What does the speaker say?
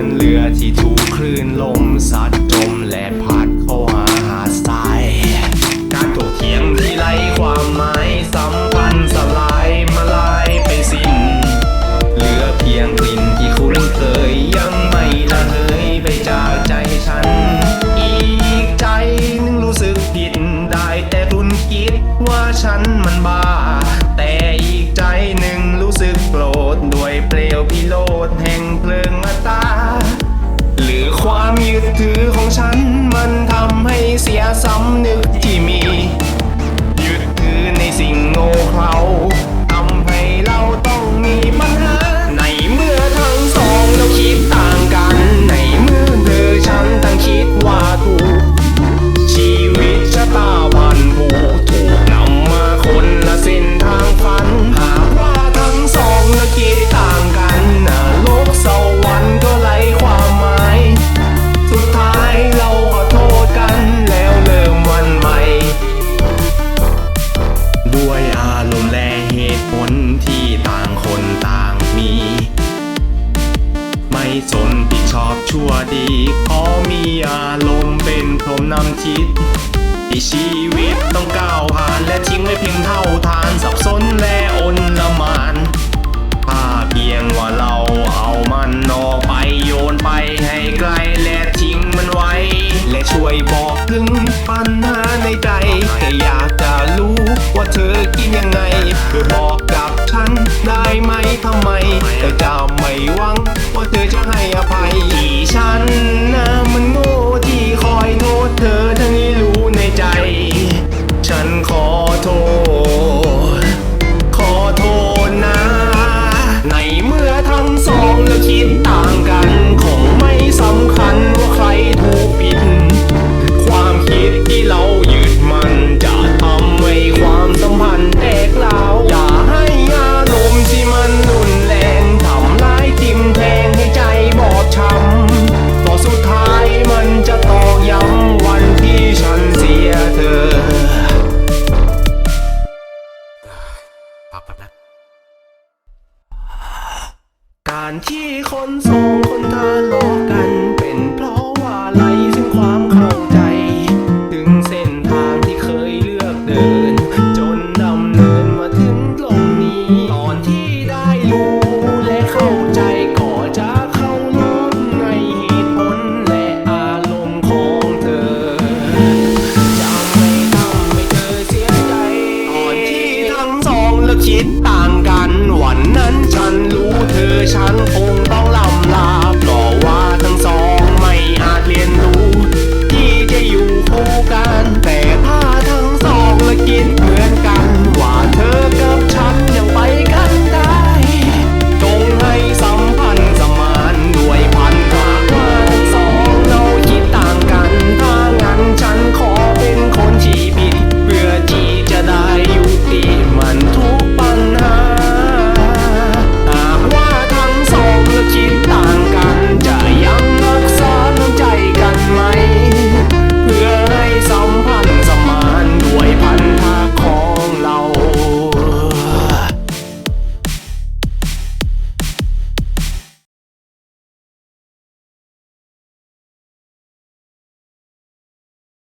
อนเรือที่ถูกคลื่นลมซัดจมและพัดเข้าหาหาดทรายการถกเถียงที่ไรความหมายสัมพันธ์สลายมาลายไปสิ้นเหลือเพียงกลิ่นที่คุ้นเคยยังไม่ละเหยไปจากใจฉัน อีกใจนึงรู้สึกผิดได้แต่รุนคิดว่าฉันมันบ้า แต่อีกใจหนึ่ง ด้วยเปลวพิโรธแห่งเพลิงมาตตา หรือความยึดถือของฉันมันทำให้เสียสำนึกที่มี ยึดถือในสิ่งโง่เข ดีขอมีอารมณ์เป็นพรหมนำทิศที่ชีวิตต้องก้าวผ่านและทิ้งไว้เพียงเท่าทานสับสนและอนละมานถ้าเพียงว่าเราเอามันออกไปโยนไปให้ไกลและทิ้งมันไว้ และช่วยบอกถึงปัญหาในใจแค่อยากจะรู้ว่าเธอคิดยังไงเธอบอกกับฉันได้ไหมทำไมเธอจะไม่หวังว่าเธอจะให้ การที่คนสองคนทะเลาะกันเป็นเพราะว่าไรซึ่งความเข้าใจ ถึงเส้นทางที่เคยเลือกเดิน จนดำเนินมาถึงตรงนี้ ตอนที่ได้รู้และเข้าใจก่อจะเข้าล้มในเหตุผลและอารมณ์ของเธอ จะไม่ทำให้เธอเสียใจก่อนที่ทั้งสองเลือกคิดต่าง อนนั้นฉันรู้เธอฉันคงต้อง